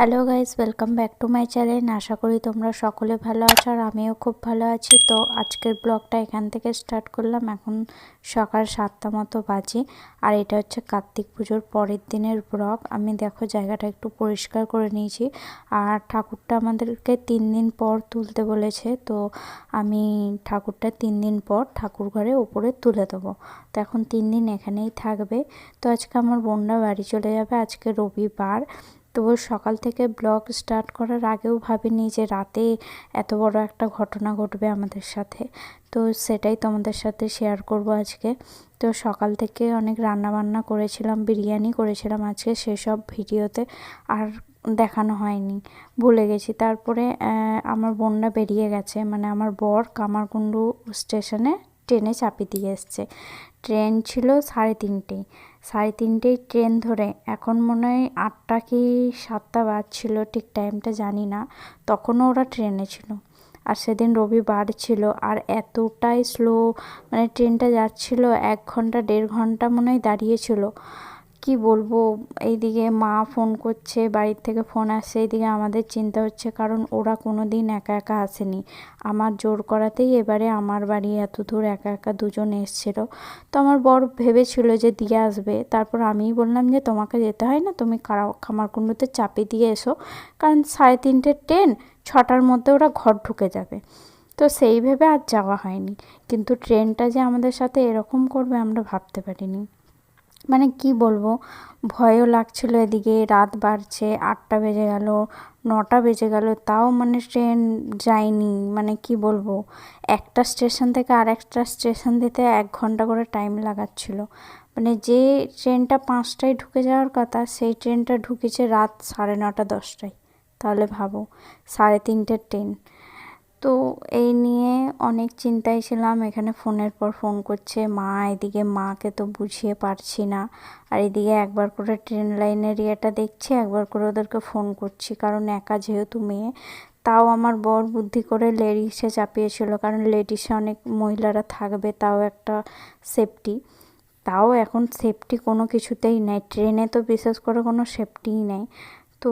Hello guys welcome back to my channel আশা করি তোমরা সকলে ভালো আছো আর আমিও খুব ভালো আছি। তো আজকের ব্লগটা এখান থেকে স্টার্ট করলাম। এখন সকাল সাতটা মতো বাজে আর এটা হচ্ছে কার্তিক পুজোর পরের দিনের ব্লগ আমি দেখো জায়গাটা একটু পরিষ্কার করে নিয়েছি। আর ঠাকুরটা আমাদেরকে তিন দিন পর তুলতে বলেছে। তো আমি ঠাকুরটা তিন দিন পর ঠাকুর ঘরে ওপরে তুলে দেবো। তো এখন তিন দিন এখানেই থাকবে। তো আজকে আমার বোনরা বাড়ি চলে যাবে। আজকে রবিবার। তো সকাল থেকে ব্লগ স্টার্ট করার আগেও ভাবিনি যে রাতে এত বড় একটা ঘটনা ঘটবে আমাদের সাথে। তো সেটাই তোমাদের সাথে শেয়ার করব আজকে। তো সকাল থেকে অনেক রান্না বান্না করেছিলাম, বিরিয়ানি করেছিলাম আজকে সেসব ভিডিওতে আর দেখানো হয়নি, ভুলে গেছি। তারপরে আমার বোনরা বেরিয়ে গেছে মানে আমার বর কামারকুণ্ডু স্টেশনে ট্রেনে চাপিয়ে দিয়ে এসছে। ট্রেন ছিল সাড়ে তিনটেই সাড়ে তিনটেই ট্রেন ধরে। এখন মনে হয় আটটা কি সাতটা বাজছিল, ঠিক টাইমটা জানি না। তখনও ওরা ট্রেনে ছিল। আর সেদিন রবিবার ছিল। আর এতটাই স্লো মানে ট্রেনটা যাচ্ছিল, এক ঘণ্টা, দেড় ঘণ্টা মনে হয় দাঁড়িয়েছিল কি বলব? এইদিকে মা ফোন করছে, বাড়ির থেকে ফোন আসছে। এইদিকে আমাদের চিন্তা হচ্ছে, কারণ ওরা কোনো দিন একা একা আসেনি। আমার জোর করাতেই এবারে আমার বাড়ি এত দূর একা একা দুজন এসেছিল। তো আমার বর ভেবেছিল যে দিয়ে আসবে। তারপর আমিই বললাম যে, তোমাকে যেতে হয় না? তুমি খামারকুণ্ডুতে চাপে দিয়ে এসো। কারণ সাড়ে তিনটে ট্রেন, ছটার মধ্যে ওরা ঘর ঢুকে যাবে। তো সেই ভেবে আর যাওয়া হয়নি। কিন্তু ট্রেনটা যে আমাদের সাথে এরকম করবে, আমরা ভাবতে পারিনি। মানে কি বলব? ভয়ও লাগছিল এদিকে, রাত বাড়ছে, আটটা বেজে গেল, নটা বেজে গেল, তাও মানে ট্রেন যায়নি মানে কি বলব? একটা স্টেশন থেকে আর একটা স্টেশন দিতে এক ঘণ্টা করে টাইম লাগাচ্ছিল। মানে যে ট্রেনটা পাঁচটায় ঢুকে যাওয়ার কথা, সেই ট্রেনটা ঢুকেছে রাত সাড়ে নটা দশটায়। তাহলে ভাবো, সাড়ে তিনটের ট্রেন। তো এই নিয়ে অনেক চিন্তায় ছিলাম। এখানে ফোনের পর ফোন করছে, মা, এদিকে মাকে তো বুঝিয়ে পারছি না। আর এদিকে একবার করে ট্রেন লাইনের ইয়েটা দেখছি, একবার করে ওদেরকে ফোন করছি। কারণ একা যেহেতু মেয়ে, তাও আমার বর বুদ্ধি করে লেডিসে চাপিয়েছিল। কারণ লেডিসে অনেক মহিলারা থাকবে, তাও একটা সেফটি তাও এখন সেফটি কোনো কিছুতেই নেই। ট্রেনে তো বিশেষ করে কোনো সেফটিই নেই। তো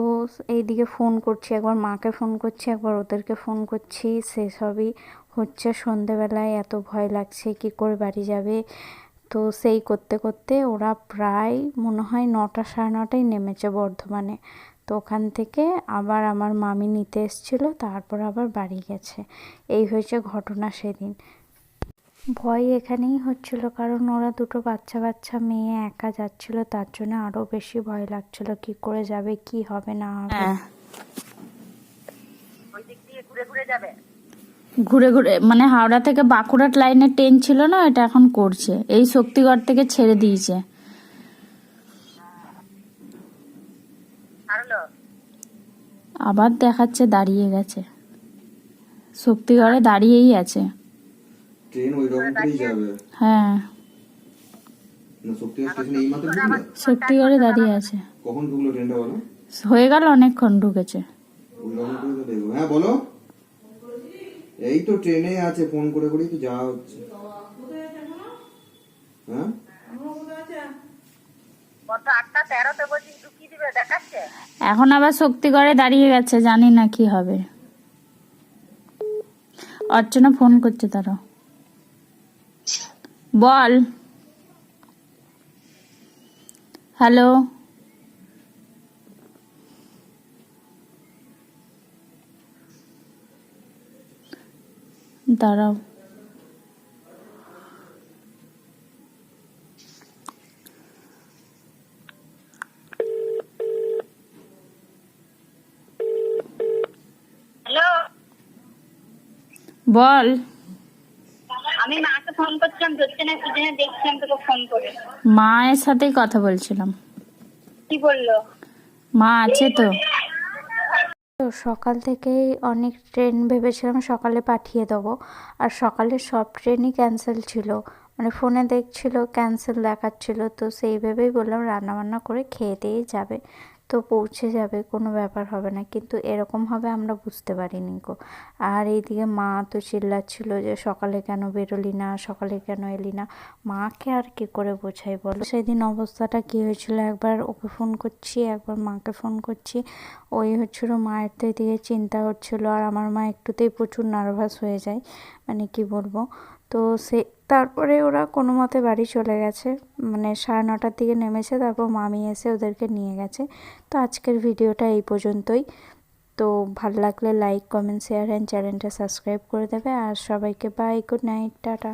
এইদিকে ফোন করছি, একবার মাকে ফোন করছি, একবার ওদেরকে ফোন করছি। সেসবই হচ্ছে সন্ধেবেলায় এত ভয় লাগছে, কি করে বাড়ি যাবে? তো সেই করতে করতে ওরা প্রায় মনে হয় নটা সাড়ে নটায় নেমেছে বর্ধমানে। তো ওখান থেকে আবার আমার মামি নিতে এসেছিল, তারপর আবার বাড়ি গেছে। এই হয়েছে ঘটনা সেদিন। ভয় এখানেই হচ্ছিল কারণ ওরা দুটো বাচ্চা বাচ্চা মেয়ে একা যাচ্ছিল তার জন্য আরও বেশি ভয় লাগছিল কি করে যাবে কি হবে না হবে। হ্যাঁ। ঘুরে ঘুরে মানে হাওড়া থেকে বাঁকুড়ার লাইনের ট্রেন ছিল না এটা এখন করছে। এই শক্তিগড় থেকে ছেড়ে দিয়েছে। আবার দেখাচ্ছে দাঁড়িয়ে গেছে। শক্তিগড়ে দাঁড়িয়েই আছে। ট্রেন ওই রকম করেই যাবে। হ্যাঁ। না শক্তিগড় স্টেশনে এই মাত্র শক্তিগড়ে দাঁড়িয়ে আছে। কখন ঢুকলো ট্রেনটা বলো? হয়ে গেল অনেকক্ষণ ঢুকেছে। হ্যাঁ বলো। এই তো ট্রেনে আছে ফোন করে করেই তো যাওয়া হচ্ছে। হ্যাঁ? এখন আবার শক্তিগড়ে দাঁড়িয়ে গেছে জানি না কি হবে। অর্চনা ফোন করছে তারা বল। হ্যালো। দাঁড়াও। বল। ফোন করছিলাম ধরছে না কি জন্য দেখছিলাম তোকে ফোন করে। মায়ের সাথেই কথা বলছিলাম। কি বলল? মা আছে তো। তো সকাল থেকেই অনেক ট্রেন ভেবেছিলাম সকালে পাঠিয়ে দেবো আর সকালে সব ট্রেনই ক্যান্সেল ছিল। মানে ফোনে দেখছিল ক্যান্সেল দেখাচ্ছিল তো সেই ভেবেই বললাম রান্নাবান্না করে খেয়ে দিয়েই যাবে। তো পৌঁছে যাবে, কোনো ব্যাপার হবে না। কিন্তু এরকম হবে আমরা বুঝতে পারিনি গো। আর এইদিকে মা তো চিল্লাচ্ছিল যে, সকালে কেন বেরোলি না? সকালে কেন এলি না? মাকে আর কি করে বোঝাই বলো? সেদিন অবস্থাটা কি হয়েছিল? একবার ওকে ফোন করছি, একবার মাকে ফোন করছি। ওই হচ্ছিল মায়ের তো এদিকে চিন্তা হচ্ছিল, আর আমার মা একটুতেই প্রচুর নার্ভাস হয়ে যায়। মানে কি বলব? তো সে তারপরে ওরা কোনো মতে বাড়ি চলে গেছে। মানে সাড়ে নটার দিকে নেমেছে, তারপর মামি এসে ওদেরকে নিয়ে গেছে। তো আজকের ভিডিওটা এই পর্যন্তই। তো ভালো লাগলে লাইক কমেন্ট শেয়ার অ্যান্ড চ্যানেলটা সাবস্ক্রাইব করে দেবে। আর সবাইকে বাই গুড নাইট টাটা।